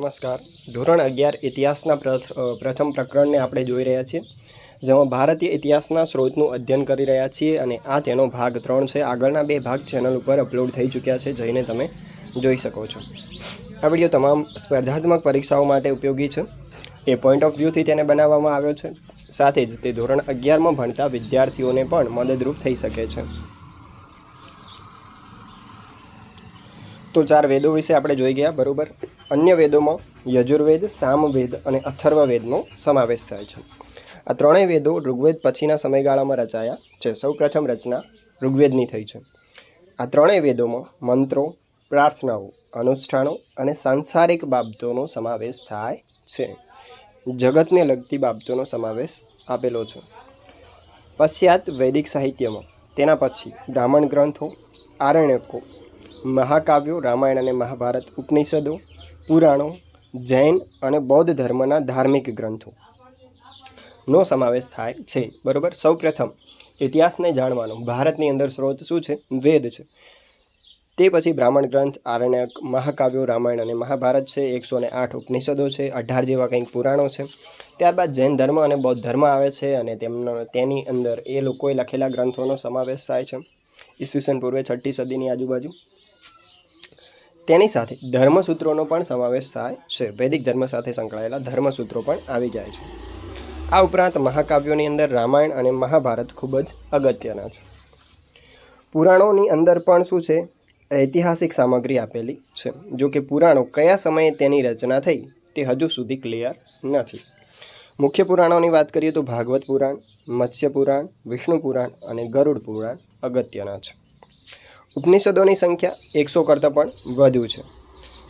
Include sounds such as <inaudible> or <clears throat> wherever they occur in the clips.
નમસ્કાર. ધોરણ અગિયાર ઇતિહાસના પ્રથ- પ્રથમ પ્રકરણને આપણે જોઈ રહ્યા છીએ, જેમાં ભારતીય ઇતિહાસના સ્ત્રોતનું અધ્યયન કરી રહ્યા છીએ અને આ તેનો ભાગ ત્રણ છે. આગળના બે ભાગ ચેનલ ઉપર અપલોડ થઈ ચૂક્યા છે, જઈને તમે જોઈ શકો છો. આ વીડિયો તમામ સ્પર્ધાત્મક પરીક્ષાઓ માટે ઉપયોગી છે. એ પોઈન્ટ ઓફ વ્યૂથી તેને બનાવવામાં આવ્યો છે. સાથે જ તે ધોરણ અગિયારમાં ભણતા વિદ્યાર્થીઓને પણ મદદરૂપ થઈ શકે છે. તો ચાર વેદો વિશે આપણે જોઈ ગયા, બરાબર? અન્ય વેદોમાં યજુર્વેદ, સામવેદ અને અથર્વવેદનો સમાવેશ થાય છે. આ ત્રણેય વેદો ઋગ્વેદ પછીના સમયગાળામાં રચાયા છે. સૌપ્રથમ રચના ઋગ્વેદની થઈ છે. આ ત્રણેય વેદોમાં મંત્રો, પ્રાર્થનાઓ, અનુષ્ઠાનો અને સાંસારિક બાબતોનો સમાવેશ થાય છે. જગતને લગતી બાબતોનો સમાવેશ આપેલો છે. પશ્ચાત વૈદિક સાહિત્યમાં તેના પછી બ્રાહ્મણ ગ્રંથો, આરણ્યકો મહાકાવ્યો, રામાયણ અને મહાભારત ઉપનિષદો, પુરાણો, જૈન અને બૌદ્ધ ધર્મના ધાર્મિક ગ્રંથો. નો સમાવેશ થાય છે, બરોબર? સૌપ્રથમ ઇતિહાસને જાણવાનો. ભારતની અંદર સ્ત્રોત શું છે? વેદ છે. તે પછી બ્રાહ્મણ ગ્રંથ, આરણ્યક, મહાકાવ્યો, રામાયણ અને મહાભારત છે. એકસો ને આઠ ઉપનિષદો છે. અઢાર જેવા કંઈક પુરાણો છે. ત્યારબાદ જૈન ધર્મ અને બૌદ્ધ ધર્મ આવે છે અને તેમનો, તેની અંદર એ લોકોએ લખેલા ગ્રંથોનો સમાવેશ થાય છે. ઈસવીસન પૂર્વે છઠ્ઠી સદીની આજુબાજુ. તેની સાથે ધર્મસૂત્રોનો પણ સમાવેશ થાય છે. વૈદિક ધર્મ સાથે સંકળાયેલા ધર્મસૂત્રો પણ આવી જાય છે. આ ઉપરાંત મહાકાવ્યોની અંદર રામાયણ અને મહાભારત ખૂબ જ અગત્યના છે. પુરાણોની અંદર પણ શું છે? ઐતિહાસિક સામગ્રી આપેલી છે. જો કે પુરાણો કયા સમયે તેની રચના થઈ તે હજુ સુધી ક્લિયર નથી. મુખ્ય પુરાણોની વાત કરીએ તો ભાગવત પુરાણ, મત્સ્ય પુરાણ, વિષ્ણુ પુરાણ અને ગરુડ પુરાણ અગત્યના છે. ઉપનિષદોની સંખ્યા એકસો કરતાં પણ વધુ છે.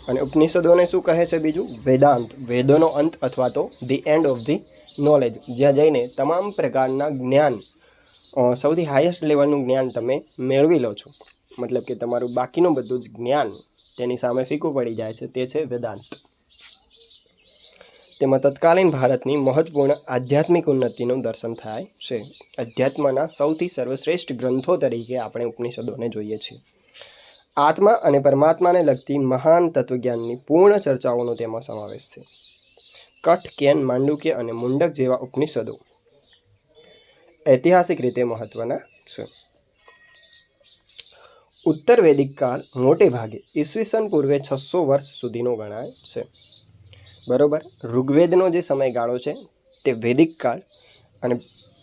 અને ઉપનિષદોને શું કહે છે બીજું? વેદાંત. વેદોનો અંત અથવા તો the end of the knowledge જ્યાં જઈને તમામ પ્રકારના જ્ઞાન સૌથી હાઈએસ્ટ લેવલનું જ્ઞાન તમે મેળવી લો છો. મતલબ કે તમારું બાકીનું બધું જ જ્ઞાન તેની સામે ફીકું પડી જાય છે. તે છે વેદાંત. તેમાં તત્કાલીન ભારતની મહત્વપૂર્ણ આધ્યાત્મિક ઉન્નતિનું દર્શન થાય છે. અધ્યાત્મના સૌથી સર્વશ્રેષ્ઠ ગ્રંથો તરીકે આપણે ઉપનિષદોને જોઈએ છીએ. આત્મા અને પરમાત્માને લગતી મહાન તત્વજ્ઞાનની પૂર્ણ ચર્ચાઓનો તેમાં સમાવેશ છે. કઠ, કેન, માંડુક્ય અને મુંડક જેવા ઉપનિષદો ઐતિહાસિક રીતે મહત્વના છે. ઉત્તર વૈદિક કાળ મોટે ભાગે ઈસવીસન પૂર્વે છસો વર્ષ સુધીનો ગણાય છે. બરોબર? ઋગ્વેદનો જે સમયગાળો છે, તે વૈદિક કાળ અને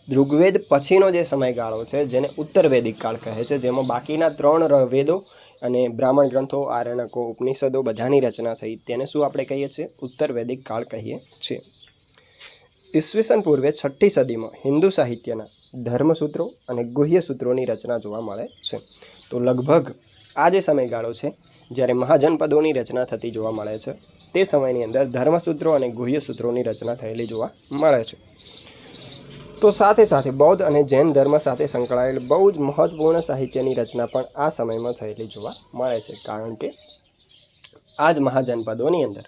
ઋગ્વેદ પછીનો જે સમયગાળો છે, જેને ઉત્તર વૈદિક કાળ કહે છે, જેમાં બાકીના ત્રણ વેદો અને બ્રાહ્મણ ગ્રંથો, આરણકો, ઉપનિષદો બધાની રચના થઈ. તેને શું આપણે કહીએ છીએ? ઉત્તર વૈદિક કાળ કહીએ છીએ. ઈસવીસન પૂર્વે છઠ્ઠી સદીમાં હિન્દુ સાહિત્યના ધર્મસૂત્રો અને ગુહ્ય સૂત્રોની રચના જોવા મળે છે. તો લગભગ આ જે સમયગાળો છે જ્યારે મહાજનપદોની રચના થતી જોવા મળે છે, તે સમયની અંદર ધર્મસૂત્રો અને ગુહ્ય સૂત્રોની રચના થયેલી જોવા મળે છે. તો સાથે સાથે બૌદ્ધ અને જૈન ધર્મ સાથે સંકળાયેલ બહુ જ મહત્વપૂર્ણ સાહિત્યની રચના પણ આ સમયમાં થયેલી જોવા મળે છે, કારણ કે આ જ મહાજનપદોની અંદર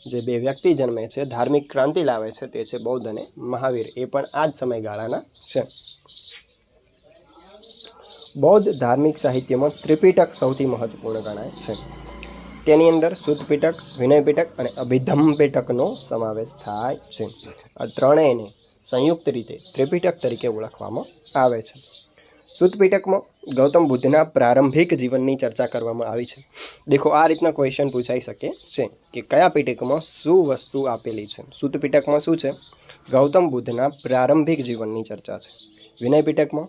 જે બે વ્યક્તિ જન્મે છે, ધાર્મિક ક્રાંતિ લાવે છે તે છે બૌદ્ધ અને મહાવીર. એ પણ આ જ સમયગાળાના છે. બૌદ્ધ ધાર્મિક સાહિત્યમાં ત્રિપિટક સૌથી મહત્વપૂર્ણ ગણાય છે. તેની અંદર સુત વિનયપીટક વિનય પિટક અને અભિધમ પીટકનો સમાવેશ થાય છે. આ ત્રણેયને સંયુક્ત રીતે ત્રિપિટક તરીકે ઓળખવામાં આવે છે. સુત પિટકમાં ગૌતમ બુદ્ધના પ્રારંભિક જીવનની ચર્ચા કરવામાં આવી છે. દેખો, આ રીતના ક્વેશ્ચન પૂછાઈ શકે છે કે કયા પીટકમાં શું વસ્તુ આપેલી છે? સુત પિટકમાં શું છે? ગૌતમ બુદ્ધના પ્રારંભિક જીવનની ચર્ચા છે. વિનય પિટકમાં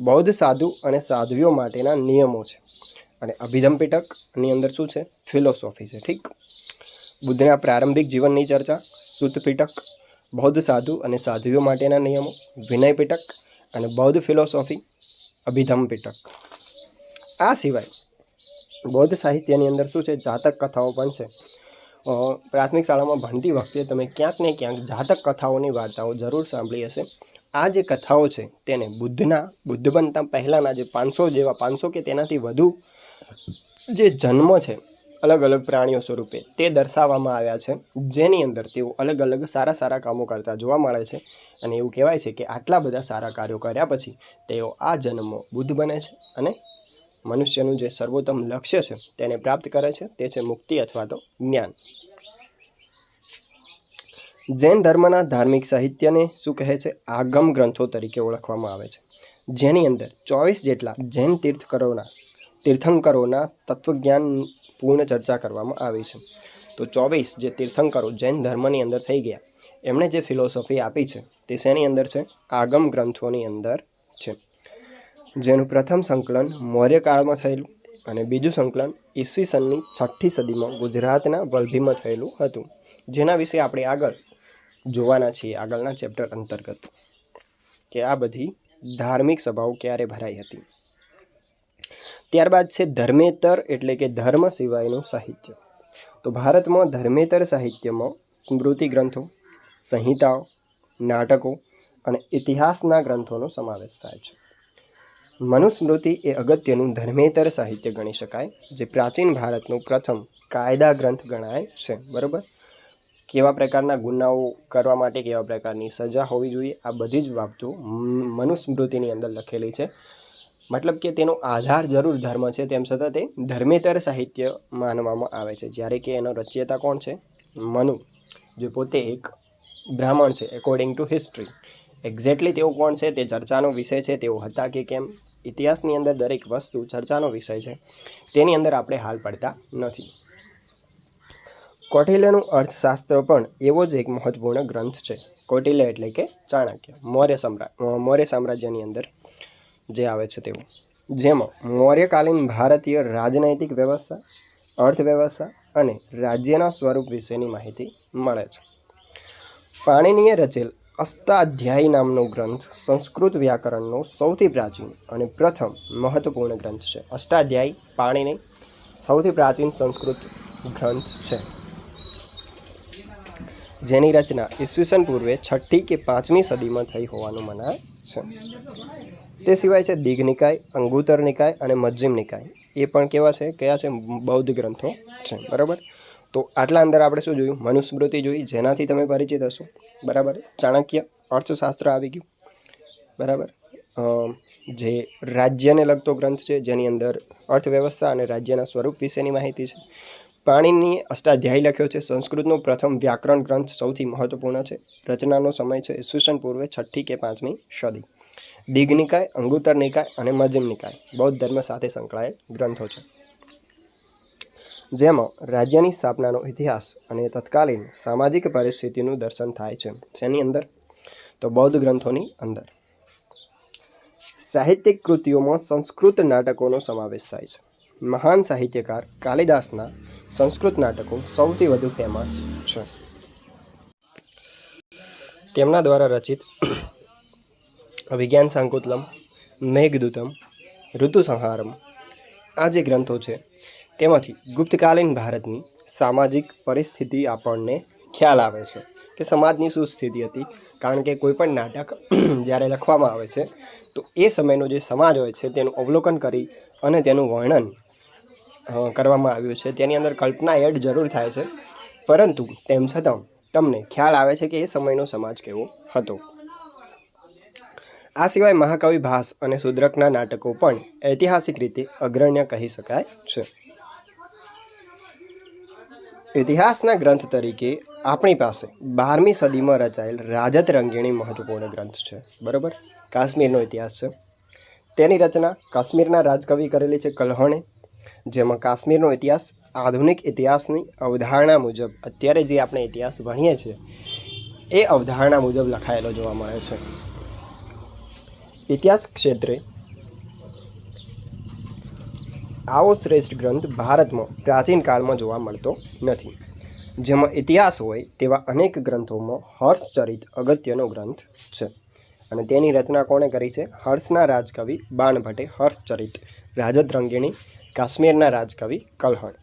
બૌદ્ધ સાધુ અને સાધ્વીઓ માટેના નિયમો છે. અને અભિધમ પીટકની અંદર શું છે? ફિલોસોફી છે, ઠીક? બુદ્ધના પ્રારંભિક જીવનની ચર્ચા, સુત પીટક બૌદ્ધ સાધુ અને સાધ્વીઓ માટેના નિયમો, વિનય પિટક અને બૌદ્ધ ફિલોસોફી અભિધમ પિટક આ સિવાય બૌદ્ધ સાહિત્યની અંદર શું છે? જાતક કથાઓ પણ છે. પ્રાથમિક શાળામાં ભણતી વખતે તમે ક્યાંક ને ક્યાંક જાતક કથાઓની વાર્તાઓ જરૂર સાંભળી હશે. આ જે કથાઓ છે, તેને બુદ્ધના, બુદ્ધ બનતા પહેલાંના જે પાંચસો જેવા, પાંચસો કે તેનાથી વધુ જે જન્મ છે અલગ અલગ પ્રાણીઓ સ્વરૂપે, તે દર્શાવવામાં આવ્યા છે. જેની અંદર તેઓ અલગ અલગ સારા સારા કામો કરતા જોવા મળે છે અને એવું કહેવાય છે કે આટલા બધા સારા કાર્યો કર્યા પછી તેઓ આ જન્મો બુદ્ધ બને છે અને મનુષ્યનું જે સર્વોત્તમ લક્ષ્ય છે, તેને પ્રાપ્ત કરે છે. તે છે મુક્તિ અથવા તો જ્ઞાન. જૈન ધર્મના ધાર્મિક સાહિત્યને શું કહે છે? આગમ ગ્રંથો તરીકે ઓળખવામાં આવે છે. જેની અંદર ચોવીસ જેટલા જૈન તીર્થકરોના, તીર્થંકરોના તત્વજ્ઞાન પૂર્ણ ચર્ચા કરવામાં આવી છે. તો ચોવીસ જે તીર્થંકરો જૈન ધર્મની અંદર થઈ ગયા, એમણે જે ફિલોસોફી આપી છે, તે શેની અંદર છે? આગમ ગ્રંથોની અંદર છે. જેનું પ્રથમ સંકલન મૌર્યકાળમાં થયેલું અને બીજું સંકલન ઈસવીસનની છઠ્ઠી સદીમાં ગુજરાતના વલભીમાં થયેલું હતું. જેના વિશે આપણે આગળ જોવાના છીએ આગળના ચેપ્ટર અંતર્ગત કે આ બધી ધાર્મિક સભાઓ ક્યારે ભરાઈ હતી. ત્યારબાદ છે ધર્મેતર એટલે કે ધર્મ સિવાયનું સાહિત્ય. તો ભારતમાં ધર્મેતર સાહિત્યમાં સ્મૃતિ ગ્રંથો, સંહિતાઓ, નાટકો અને ઇતિહાસના ગ્રંથોનો સમાવેશ થાય છે. મનુસ્મૃતિ એ અગત્યનું ધર્મેતર સાહિત્ય ગણી શકાય, જે પ્રાચીન ભારતનું પ્રથમ કાયદા ગ્રંથ ગણાય છે, બરાબર? કેવા પ્રકારના ગુનાઓ કરવા માટે કેવા પ્રકારની સજા હોવી જોઈએ, આ બધી જ બાબતો મનુસ્મૃતિની અંદર લખેલી છે. મતલબ કે તેનો આધાર જરૂર ધર્મ છે, તેમ છતાં તે ધર્મેતર સાહિત્ય માનવામાં આવે છે. જ્યારે કે એનો રચયતા કોણ છે? મનુ, જે પોતે એક બ્રાહ્મણ છે એકોર્ડિંગ ટુ હિસ્ટ્રી એક્ઝેક્ટલી તેઓ કોણ છે? તે ચર્ચાનો વિષય છે. તેઓ હતા કે કેમ? ઇતિહાસની અંદર દરેક વસ્તુ ચર્ચાનો વિષય છે. તેની અંદર આપણે હાલ પડતા નથી. કૌટિલ્યનું અર્થશાસ્ત્ર પણ એવો જ એક મહત્વપૂર્ણ ગ્રંથ છે. કૌટિલ્ય એટલે કે ચાણક્ય. મૌર્ય સમ્રાટ મૌર્ય સામ્રાજ્યની અંદર જે આવે છે તેવું જેમાં મૌર્યકાલીન ભારતીય રાજનૈતિક વ્યવસ્થા, અર્થવ્યવસ્થા અને રાજ્યના સ્વરૂપ વિશેની માહિતી મળે છે. પાણીનીએ રચેલ અષ્ટાધ્યાયી નામનો ગ્રંથ સંસ્કૃત વ્યાકરણનો સૌથી પ્રાચીન અને પ્રથમ મહત્વપૂર્ણ ગ્રંથ છે. અષ્ટાધ્યાયી પાણીની સૌથી પ્રાચીન સંસ્કૃત ગ્રંથ છે. જેની રચના ઈસવીસન પૂર્વે છઠ્ઠી કે પાંચમી સદીમાં થઈ હોવાનું મનાય છે. તે સિવાય છે દીઘનિકાય અંગુતર નિકાય અને મજ્જિમ નિકાય. એ પણ કેવા છે? કયા છે? બૌદ્ધ ગ્રંથો છે. બરાબર? તો આટલા અંદર આપણે શું જોયું? મનુસ્મૃતિ જોઈ. જેનાથી તમે પરિચિત હશો. બરાબર? ચાણક્ય અર્થશાસ્ત્ર આવી ગયું. બરાબર? જે રાજ્યને લગતો ગ્રંથ છે, જેની અંદર અર્થવ્યવસ્થા અને રાજ્યના સ્વરૂપ વિશેની માહિતી છે. પાણીની અષ્ટાધ્યાયી લખ્યો છે. સંસ્કૃતનો પ્રથમ વ્યાકરણ ગ્રંથ સૌથી મહત્વપૂર્ણ છે. રચનાનો સમય છે ઈસવીસન પૂર્વે છઠ્ઠી કે પાંચમી સદી. દિગ્નિકાય અંગુતર નિકાય અને મજ્જિમ નિકાય બૌદ્ધ ધર્મ સાથે સંકળાયેલ ગ્રંથો છે. જેમાં રાજ્યની સ્થાપનાનો ઇતિહાસ અને તત્કાલીન સામાજિક પરિસ્થિતિનું દર્શન થાય છે. જેની અંદર? તો બૌદ્ધ ગ્રંથોની અંદર. સાહિત્યિક કૃતિઓમાં સંસ્કૃત નાટકોનો સમાવેશ થાય છે. મહાન સાહિત્યકાર કાલિદાસના સંસ્કૃત નાટકો સૌથી વધુ ફેમસ છે. તેમના દ્વારા રચિત વિજ્ઞાન સંકુતલમ મેઘદૂતમ, ઋતુસંહારમ આ જે ગ્રંથો છે, તેમાંથી ગુપ્તકાલીન ભારતની સામાજિક પરિસ્થિતિ આપણને ખ્યાલ આવે છે કે સમાજની શું સ્થિતિ હતી. કારણ કે કોઈ પણ નાટક <clears throat> જ્યારે લખવામાં આવે છે, તો એ સમયનો જે સમાજ હોય છે, તેનું અવલોકન કરી અને તેનું વર્ણન કરવામાં આવ્યું છે. તેની અંદર કલ્પના એડ જરૂર થાય છે. પરંતુ તેમ છતાં તમને ખ્યાલ આવે છે કે એ સમયનો સમાજ કેવો હતો. આ સિવાય મહાકવિ ભાસ અને શુદ્રકના નાટકો પણ ઐતિહાસિક રીતે અગ્રણ્ય કહી શકાય છે. ઇતિહાસના ગ્રંથ તરીકે આપણી પાસે બારમી સદીમાં રચાયેલ રાજત રંગીણી મહત્વપૂર્ણ ગ્રંથ છે. બરાબર? કાશ્મીરનો ઇતિહાસ છે. તેની રચના કાશ્મીરના રાજકવિ કરેલી છે કલ્હણે. જેમાં કાશ્મીરનો ઇતિહાસ, આધુનિક ઇતિહાસની અવધારણા મુજબ અત્યારે જે આપણે ઇતિહાસ ભણીએ છીએ, એ અવધારણા મુજબ લખાયેલો જોવા મળે છે. ઇતિહાસ ક્ષેત્રે આવો શ્રેષ્ઠ ગ્રંથ ભારતમાં પ્રાચીન કાળમાં જોવા મળતો નથી. જેમાં ઇતિહાસ હોય તેવા અનેક ગ્રંથોમાં હર્ષચરિત અગત્યનો ગ્રંથ છે. અને તેની રચના કોણે કરી છે? હર્ષના રાજકવિ બાણભટ્ટે હર્ષચરિત રાજત રંગીણી કાશ્મીરના રાજકવિ કલ્હણ.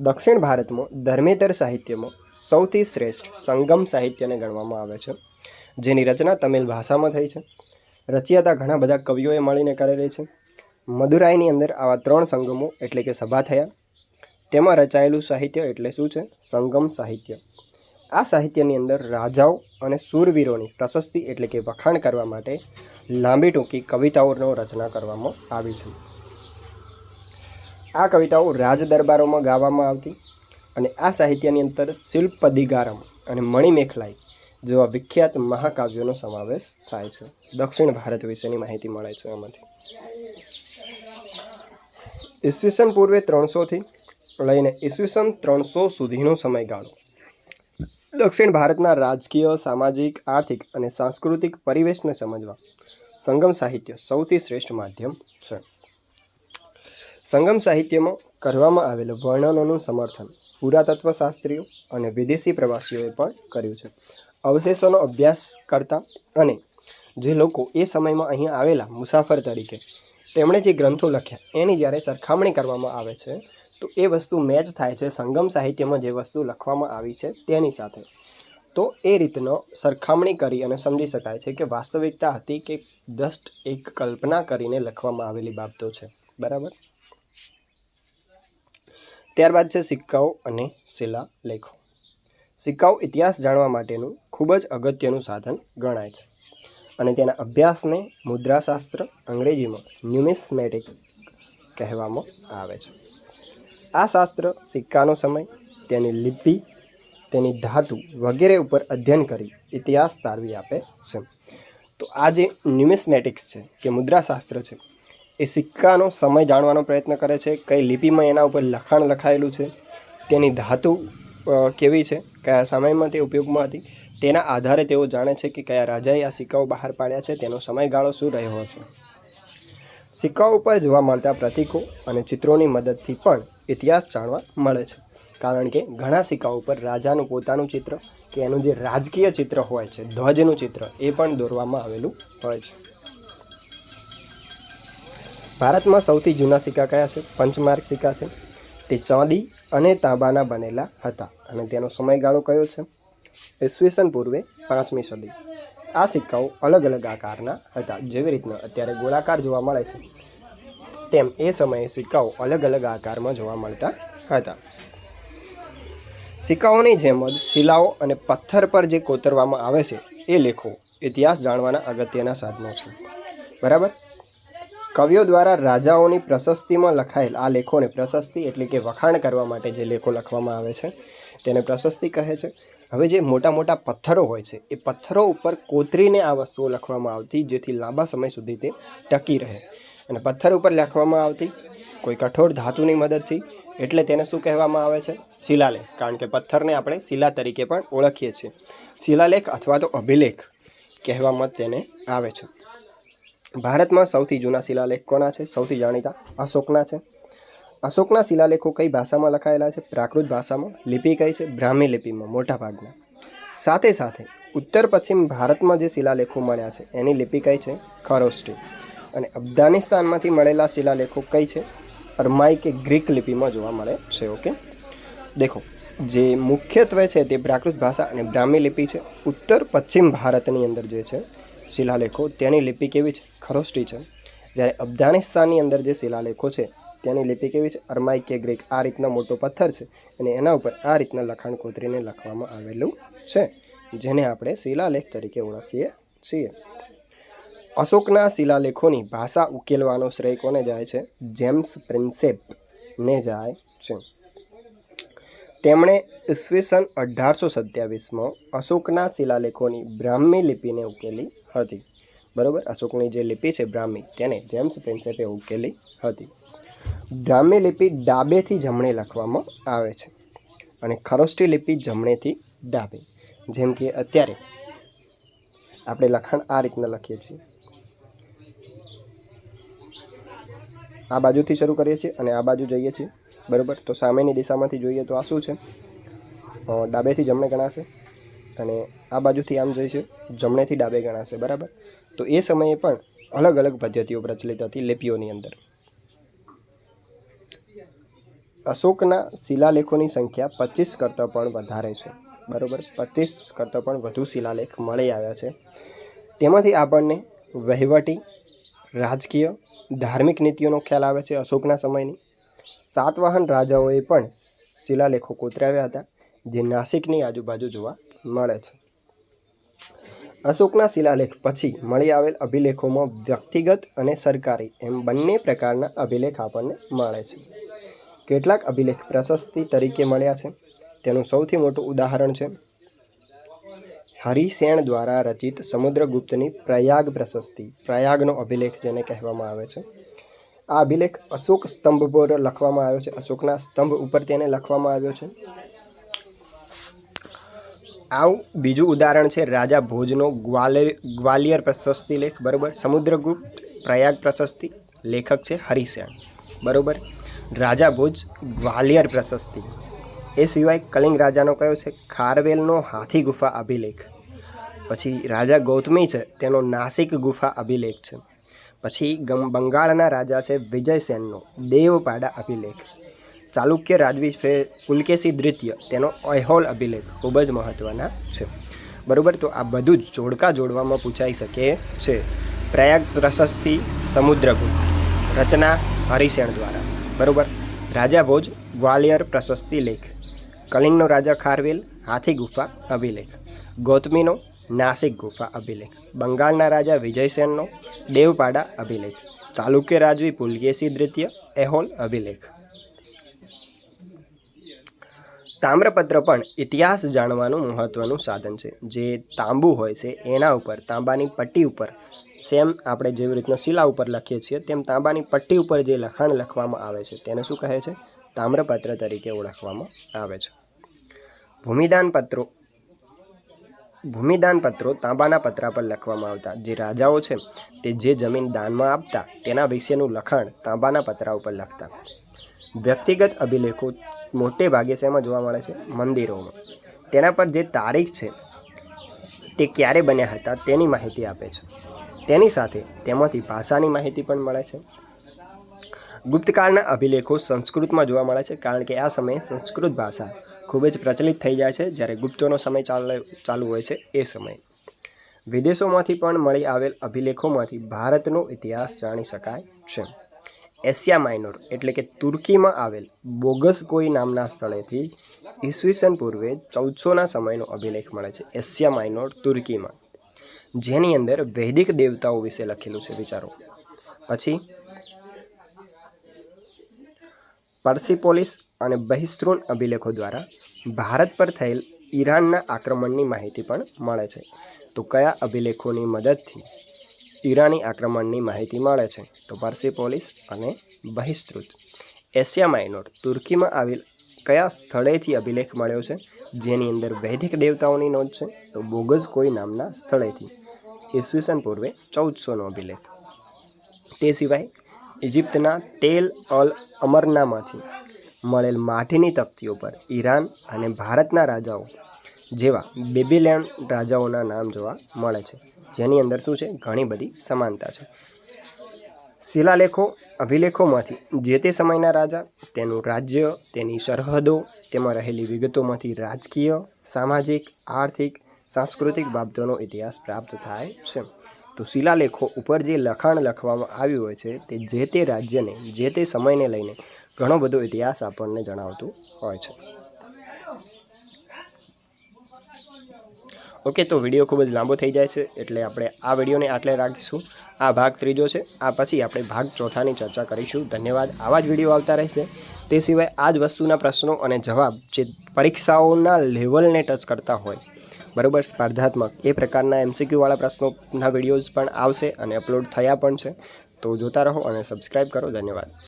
દક્ષિણ ભારતમાં ધર્મેતર સાહિત્યમાં સૌથી શ્રેષ્ઠ સંગમ સાહિત્યને ગણવામાં આવે છે, જેની રચના તમિલ ભાષામાં થઈ છે. રચ્યાતા ઘણા બધા કવિઓએ મળીને કરેલી છે. મદુરાઈની અંદર આવા ત્રણ સંગમો એટલે કે સભા થયા. તેમાં રચાયેલું સાહિત્ય એટલે શું છે? સંગમ સાહિત્ય. આ સાહિત્યની અંદર રાજાઓ અને શૂરવીરોની પ્રશસ્તિ એટલે કે વખાણ કરવા માટે લાંબી ટૂંકી કવિતાઓનો રચના કરવામાં આવી છે. આ કવિતાઓ રાજ દરબારોમાં ગાવામાં આવતી અને આ સાહિત્યની અંદર શિલ્પ અધિકારમ અને મણિમેખલાઈ જેવા વિખ્યાત મહાકાવ્યોનો સમાવેશ થાય છે. દક્ષિણ ભારત વિશેની માહિતી મળે છે આમાંથી. ઈસવીસન પૂર્વે ત્રણસોથી લઈને ઈસવીસન ત્રણસો સુધીનો સમયગાળો. દક્ષિણ ભારતના રાજકીય, સામાજિક, આર્થિક અને સાંસ્કૃતિક પરિવેશને સમજવા સંગમ સાહિત્ય સૌથી શ્રેષ્ઠ માધ્યમ છે. સંગમ સાહિત્યમાં કરવામાં આવેલું વર્ણનોનું સમર્થન પુરાતત્વશાસ્ત્રીઓ અને વિદેશી પ્રવાસીઓએ પણ કર્યું છે. અવશેષોનો અભ્યાસ કરતા અને જે લોકો એ સમયમાં અહીં આવેલા મુસાફર તરીકે તેમણે જે ગ્રંથો લખ્યા એની જ્યારે સરખામણી કરવામાં આવે છે, તો એ વસ્તુ મેચ થાય છે સંગમ સાહિત્યમાં જે વસ્તુ લખવામાં આવી છે તેની સાથે. તો એ રીતનો સરખામણી કરી અને સમજી શકાય છે કે વાસ્તવિકતા હતી કે જસ્ટ એક કલ્પના કરીને લખવામાં આવેલી બાબતો છે. બરાબર? ત્યારબાદ છે સિક્કાઓ અને શિલાલેખો સિક્કાઓ ઇતિહાસ જાણવા માટેનું ખૂબ જ અગત્યનું સાધન ગણાય છે અને તેના અભ્યાસને મુદ્રાશાસ્ત્ર અંગ્રેજીમાં ન્યુમિસ્મેટિક કહેવામાં આવે છે. આ શાસ્ત્ર સિક્કાનો સમય, તેની લિપિ, તેની ધાતુ વગેરે ઉપર અધ્યયન કરી ઇતિહાસ તારવી આપે છે. તો આ જે ન્યુમિસ્મેટિક્સ છે કે મુદ્રાશાસ્ત્ર છે એ સિક્કાનો સમય જાણવાનો પ્રયત્ન કરે છે. કઈ લિપિમાં એના ઉપર લખાણ લખાયેલું છે. તેની ધાતુ કેવી છે? કયા સમયમાં તે ઉપયોગમાં હતી? તેના આધારે તેઓ જાણે છે કે કયા રાજાએ આ સિક્કાઓ બહાર પાડ્યા છે. તેનો સમયગાળો શું રહ્યો હશે? સિક્કાઓ ઉપર જોવા મળતા પ્રતીકો અને ચિત્રોની મદદથી પણ ઇતિહાસ જાણવા મળે છે. કારણ કે ઘણા સિક્કાઓ ઉપર રાજાનું પોતાનું ચિત્ર કે એનું જે રાજકીય ચિત્ર હોય છે, ધ્વજનું ચિત્ર, એ પણ દોરવામાં આવેલું હોય છે. ભારતમાં સૌથી જૂના સિક્કા કયા છે? પંચમાર્ક સિક્કા છે. તે ચાંદી અને તાંબાના બનેલા હતા. અને તેનો સમયગાળો કયો છે? ઈસવીસન પૂર્વે પાંચમી સદી. આ સિક્કાઓ અલગ અલગ આકારના હતા. જેવી રીતના અત્યારે ગોળાકાર જોવા મળે છે, તેમ એ સમયે સિક્કાઓ અલગ અલગ આકારમાં જોવા મળતા હતા. સિક્કાઓની જેમ જ શિલાઓ અને પથ્થર પર જે કોતરવામાં આવે છે, એ લેખો ઇતિહાસ જાણવાના અગત્યના સાધનો છે. બરાબર? કવિઓ દ્વારા રાજાઓની પ્રશસ્તિમાં લખાયેલ આ લેખોને પ્રશસ્તિ એટલે કે વખાણ કરવા માટે જે લેખો લખવામાં આવે છે, તેને પ્રશસ્તિ કહે છે. હવે જે મોટા મોટા પથ્થરો હોય છે, એ પથ્થરો ઉપર કોતરીને આ વસ્તુઓ લખવામાં આવતી, જેથી લાંબા સમય સુધી તે ટકી રહે. અને પથ્થર ઉપર લખવામાં આવતી, કોઈ કઠોર ધાતુની મદદથી, એટલે તેને શું કહેવામાં આવે છે? શિલાલેખ. કારણ કે પથ્થરને આપણે શિલા તરીકે પણ ઓળખીએ છીએ. શિલાલેખ અથવા તો અભિલેખ કહેવામાં તેને આવે છે. ભારતમાં સૌથી જૂના શિલાલેખ કોના છે? સૌથી જાણીતા અશોકના છે. અશોકના શિલાલેખો કઈ ભાષામાં લખાયેલા છે? પ્રાકૃત ભાષામાં. લિપિ કઈ છે? બ્રાહ્મી લિપિમાં મોટા ભાગના સાથે સાથે ઉત્તર પશ્ચિમ ભારતમાં જે શિલાલેખો મળ્યા છે, એની લિપિ કઈ છે? ખરોષ્ટી અને અફઘાનિસ્તાનમાંથી મળેલા શિલાલેખો કઈ છે? અરમાઈ કે ગ્રીક લિપિમાં જોવા મળે છે, ઓકે? દેખો, જે મુખ્યત્વે છે તે પ્રાકૃત ભાષા અને બ્રાહ્મી લિપિ છે. ઉત્તર પશ્ચિમ ભારતની અંદર જે છે શિલાલેખો તેની લિપિ કેવી છે? ખરોષ્ટી છે. જ્યારે અફઘાનિસ્તાનની અંદર જે શિલાલેખો છે, તેની લિપિ કેવી છે? અરમાઈ કે ગ્રીક. આ રીતના મોટો પથ્થર છે અને એના ઉપર આ રીતના લખાણ કોતરીને લખવામાં આવેલું છે, જેને આપણે શિલાલેખ તરીકે ઓળખીએ છીએ. અશોકના શિલાલેખોની ભાષા ઉકેલવાનો શ્રેય કોને જાય છે? જેમ્સ પ્રિન્સેપ ને જાય છે. તેમણે ઈસવીસન અઢારસો સત્યાવીસમાં અશોકના શિલાલેખોની બ્રાહ્મી લિપિને ઉકેલી હતી. બરોબર? અશોકની જે લિપિ છે બ્રાહ્મી, તેને જેમ્સ પ્રિન્સેપે ઉકેલી હતી. બ્રાહ્મી લિપિ ડાબેથી જમણે લખવામાં આવે છે અને ખરોષ્ટી લિપિ જમણેથી ડાબે. જેમ કે અત્યારે આપણે લખાણ આ રીતના લખીએ છીએ. આ બાજુથી શરૂ કરીએ છીએ અને આ બાજુ જઈએ છીએ. બરાબર? તો સામેની દિશામાંથી જોઈએ તો આ શું છે? ડાબેથી જમણે ગણાશે અને આ બાજુથી આમ જઈશું જમણેથી ડાબે ગણાશે, બરાબર? તો એ સમયે પણ અલગ અલગ પદ્ધતિઓ પ્રચલિત હતી લિપિઓની અંદર. અશોકના શિલાલેખોની સંખ્યા પચીસ કરતાં પણ વધારે છે, બરાબર? પચીસ કરતાં પણ વધુ શિલાલેખ મળી આવ્યા છે. તેમાંથી આપણને વહીવટી, રાજકીય, ધાર્મિક નીતિઓનો ખ્યાલ આવે છે અશોકના સમયની. સાતવાહન રાજાઓએ પણ શિલાલેખો કોતરાવ્યા હતા, જે નાસિકની આજુબાજુ જોવા મળે છે. અશોકના શિલાલેખ પછી મળી આવેલ અભિલેખોમાં વ્યક્તિગત અને સરકારી એમ બંને પ્રકારના અભિલેખ આપણને મળે છે. કેટલાક અભિલેખ પ્રશસ્તિ તરીકે મળ્યા છે. તેનું સૌથી મોટું ઉદાહરણ છે હરિસેણ દ્વારા રચિત સમુદ્રગુપ્તની પ્રયાગ પ્રશસ્તિ, પ્રયાગનો અભિલેખ જેને કહેવામાં આવે છે. આ અભિલેખ અશોક સ્તંભ પર લખવામાં આવ્યો છે. અશોકના સ્તંભ ઉપર તેને લખવામાં આવ્યો છે. આવું બીજું ઉદાહરણ છે રાજા ભોજનો ગ્વાલિયર ગ્વાલિયર પ્રશસ્તિ લેખ. બરોબર? સમુદ્રગુપ્ત પ્રયાગ પ્રશસ્તિ લેખક છે હરિસેન. બરોબર? રાજા ભોજ ગ્વાલિયર પ્રશસ્તિ. એ સિવાય કલિંગ રાજાનો કયો છે? ખારવેલનો હાથી ગુફા અભિલેખ. પછી રાજા ગૌતમી છે, તેનો નાસિક ગુફા અભિલેખ છે. પછી ગમ- બંગાળના રાજા છે વિજયસેનનો દેવપાડા અભિલેખ. ચાલુક્ય રાજવી પુલકેશી દ્વિતીય. તેનો ઐહોલ અભિલેખ ખૂબ જ મહત્ત્વના છે. બરાબર? તો આ બધું જ જોડકા જોડવામાં પૂછાઈ શકે છે. પ્રયાગ પ્રશસ્તિ સમુદ્રગુપ્ત. રચના હરિસેણ દ્વારા. બરાબર? રાજા ભોજ, ગ્વાલિયર પ્રશસ્તિ લેખ. કલિંગનો રાજા ખારવેલ, હાથી ગુફા અભિલેખ. ગૌતમીનો નાસિક ગુફા અભિલેખ. બંગાળના રાજા વિજયસેનનો દેવપાડા અભિલેખ. ચાલુક્ય રાજવી પુલકેશી દ્વિતીય એહોલ અભિલેખ. તામ્રપત્ર પણ ઇતિહાસ જાણવાનું મહત્ત્વનું સાધન છે. જે તાંબુ હોય છે, એના ઉપર, તાંબાની પટ્ટી ઉપર સેમ આપણે જેવી રીતના શિલા ઉપર લખીએ છીએ, તેમ તાંબાની પટ્ટી ઉપર જે લખાણ લખવામાં આવે છે, તેને શું કહે છે? તામ્રપત્ર તરીકે ઓળખવામાં આવે છે. ભૂમિદાન પત્રો ભૂમિદાન પત્રો તાંબાના પત્રા પર લખવામાં આવતા. જે રાજાઓ છે, તે જે જમીન દાનમાં આપતા, તેના વિશેનું લખાણ તાંબાના પતરા ઉપર લખતા. વ્યક્તિગત અભિલેખો મોટે ભાગે શેમાં જોવા મળે છે? મંદિરોમાં. તેના પર જે તારીખ છે, તે ક્યારે બન્યા હતા, તેની માહિતી આપે છે. તેની સાથે તેમાંથી ભાષાની માહિતી પણ મળે છે. ગુપ્તકાળના અભિલેખો સંસ્કૃતમાં જોવા મળે છે, કારણ કે આ સમયે સંસ્કૃત ભાષા ખૂબ જ પ્રચલિત થઈ જાય છે જ્યારે ગુપ્તોનો સમય ચાલે ચાલુ હોય છે એ સમયે. વિદેશોમાંથી પણ મળી આવેલ અભિલેખોમાંથી ભારતનો ઇતિહાસ જાણી શકાય છે. એશિયા માઇનોર એટલે કે તુર્કીમાં આવેલ બોગસ કોઈ નામના સ્થળેથી ઈસવીસન પૂર્વે ચૌદસોના સમયનો અભિલેખ મળે છે એશિયા માઇનોર તુર્કીમાં. જેની અંદર વૈદિક દેવતાઓ વિશે લખેલું છે વિચારો. પછી પર્સિપોલિસ અને બહિસ્ત્રોન અભિલેખો દ્વારા ભારત પર થયેલ ઈરાનના આક્રમણની માહિતી પણ મળે છે. તો કયા અભિલેખોની મદદથી ઈરાની આક્રમણની માહિતી મળે છે? તો પર્સિપોલિસ અને બહિસ્તૃત એશિયા માઇનોર તુર્કીમાં આવેલ કયા સ્થળેથી અભિલેખ મળ્યો છે? જેની અંદર વૈદિક દેવતાઓની નોંધ છે? તો બોગઝ કોઈ નામના સ્થળેથી. ઈસવીસન પૂર્વે ચૌદસોનો અભિલેખ. તે સિવાય ઇજિપ્તના તેલ અલ અમરનામાંથી મળેલ માટીની તકતીઓ પર ઈરાન અને ભારતના રાજાઓ જેવા બેબીલેન્ડ રાજાઓના નામ જોવા મળે છે. જેની અંદર શું છે? ઘણી બધી સમાનતા છે. શિલાલેખો, અભિલેખોમાંથી જે તે સમયના રાજા, તેનું રાજ્ય, તેની સરહદો, તેમાં રહેલી વિગતોમાંથી રાજકીય, સામાજિક, આર્થિક, સાંસ્કૃતિક બાબતોનો ઇતિહાસ પ્રાપ્ત થાય છે. તો શિલાલેખો ઉપર જે લખાણ લખવામાં આવ્યું હોય છે તે જે તે રાજ્યને, જે તે સમયને લઈને ઘણો બધો ઇતિહાસ આપણને જણાવતું હોય છે. ઓકે, તો વીડિયો ખૂબ જ લાંબો થઈ જાય છે એટલે આપણે આ વિડીયોને આટલે રાખીશું. આ ભાગ ત્રીજો છે. આ પછી આપણે ભાગ ચોથાની ચર્ચા કરીશું. ધન્યવાદ. આવા જ વીડિયો આવતા રહેશે. તે સિવાય આ જ વસ્તુના પ્રશ્નો અને જવાબ જે પરીક્ષાઓના લેવલને ટચ કરતા હોય બરોબર, સ્પર્ધાત્મક. એ પ્રકારના એમસીક્યુવાળા પ્રશ્નોના વિડીયોઝ પણ આવશે અને અપલોડ થયા પણ છે. તો જોતા રહો અને સબસ્ક્રાઈબ કરો. ધન્યવાદ.